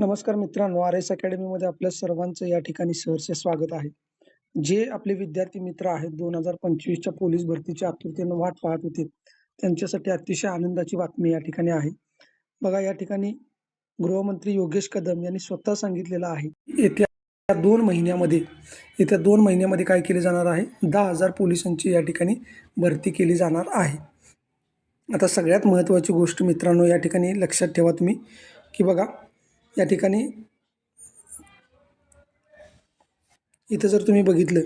नमस्कार मित्रांनो R S अकॅडमीमध्ये आपल्या सर्वांचं या ठिकाणी सहर्ष स्वागत आहे. जे आपले विद्यार्थी मित्र आहेत दोन हजार पंचवीसच्या पोलीस भरतीच्या आतुरतेनं वाट पाहत होते त्यांच्यासाठी अतिशय आनंदाची बातमी या ठिकाणी आहे. बघा या ठिकाणी गृहमंत्री योगेश कदम यांनी स्वतः सांगितलेलं आहे. येत्या दोन महिन्यामध्ये येत्या दोन महिन्यामध्ये काय केले जाणार आहे? दहा हजार पोलिसांची या ठिकाणी भरती केली जाणार आहे. आता सगळ्यात महत्त्वाची गोष्ट मित्रांनो या ठिकाणी लक्षात ठेवा तुम्ही की बघा या ठिकाणी इथं जर तुम्ही बघितलं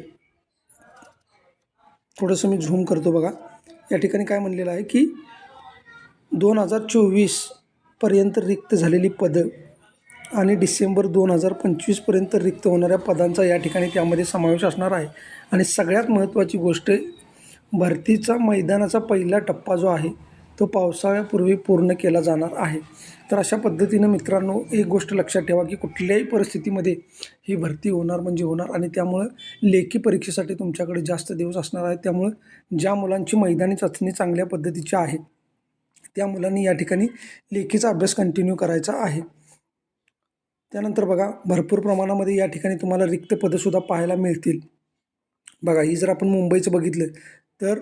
थोडंसं मी झूम करतो बघा. या ठिकाणी काय म्हणलेलं आहे की दोन हजार चोवीसपर्यंत रिक्त झालेली पदं आणि डिसेंबर दोन हजार पंचवीसपर्यंत रिक्त होणाऱ्या पदांचा या ठिकाणी त्यामध्ये समावेश असणार आहे. आणि सगळ्यात महत्त्वाची गोष्ट भरतीचा मैदानाचा पहिला टप्पा जो आहे तो पावसाळ्यापूर्वी पूर्ण केला जाणार आहे. तर अशा पद्धतीनं मित्रांनो एक गोष्ट लक्षात ठेवा की कुठल्याही परिस्थितीमध्ये ही भरती होणार म्हणजे होणार आणि त्यामुळं लेखी परीक्षेसाठी तुमच्याकडे जास्त दिवस असणार आहेत. त्यामुळं ज्या मुलांची मैदानी चाचणी चांगल्या पद्धतीची आहे त्या मुलांनी या ठिकाणी लेखीचा अभ्यास कंटिन्यू करायचा आहे. त्यानंतर बघा भरपूर प्रमाणामध्ये या ठिकाणी तुम्हाला रिक्त पदंसुद्धा पाहायला मिळतील. बघा ही जर आपण मुंबईचं बघितलं तर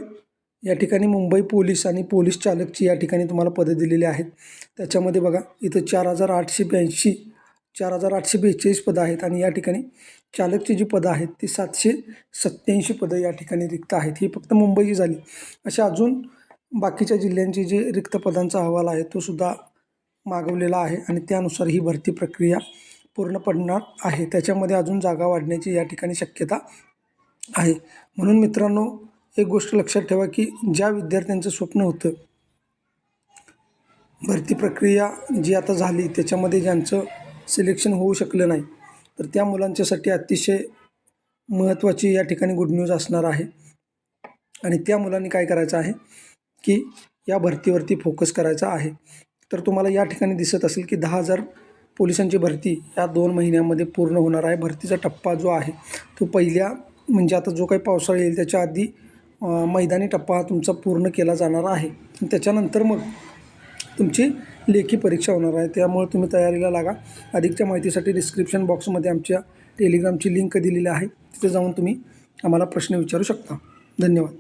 या ठिकाणी मुंबई पोलीस आणि पोलीस चालकची या ठिकाणी तुम्हाला पदं दिलेली आहेत. त्याच्यामध्ये बघा इथं चार हजार आठशे ब्याऐंशी चार हजार आठशे बेचाळीस पदं आहेत आणि या ठिकाणी चालकची जी पदं आहेत ती सातशे सत्त्याऐंशी पदं या ठिकाणी रिक्त आहेत. ही फक्त मुंबईची झाली. अशा अजून बाकीच्या जिल्ह्यांची जे रिक्त पदांचा अहवाल आहे तो सुद्धा मागवलेला आहे आणि त्यानुसार ही भरती प्रक्रिया पूर्ण पडणार आहे. त्याच्यामध्ये अजून जागा वाढण्याची या ठिकाणी शक्यता आहे. म्हणून मित्रांनो एक गोष्ट लक्षात ठेवा की ज्या विद्यार्थ्यांचं स्वप्न होतं भरती प्रक्रिया जी आता झाली त्याच्यामध्ये ज्यांचं सिलेक्शन होऊ शकलं नाही तर त्या मुलांच्यासाठी अतिशय महत्त्वाची या ठिकाणी गुड न्यूज असणार आहे. आणि त्या मुलांनी काय करायचं आहे की या भरतीवरती फोकस करायचा आहे. तर तुम्हाला या ठिकाणी दिसत असेल की दहा हजार पोलिसांची भरती या दोन महिन्यामध्ये पूर्ण होणार आहे. भरतीचा टप्पा जो आहे तो पहिल्या म्हणजे आता जो काही पावसाळा येईल त्याच्या आधी मैदानी टप्पा हा तुमचा पूर्ण केला जाणार आहे. त्याच्यानंतर मग तुमची लेखी परीक्षा होणार आहे. त्यामुळे तुम्ही तयारीला लागा. अधिकच्या माहितीसाठी डिस्क्रिप्शन बॉक्समध्ये आमच्या टेलिग्रामची लिंक दिलेली आहे. तिथे जाऊन तुम्ही आम्हाला प्रश्न विचारू शकता. धन्यवाद.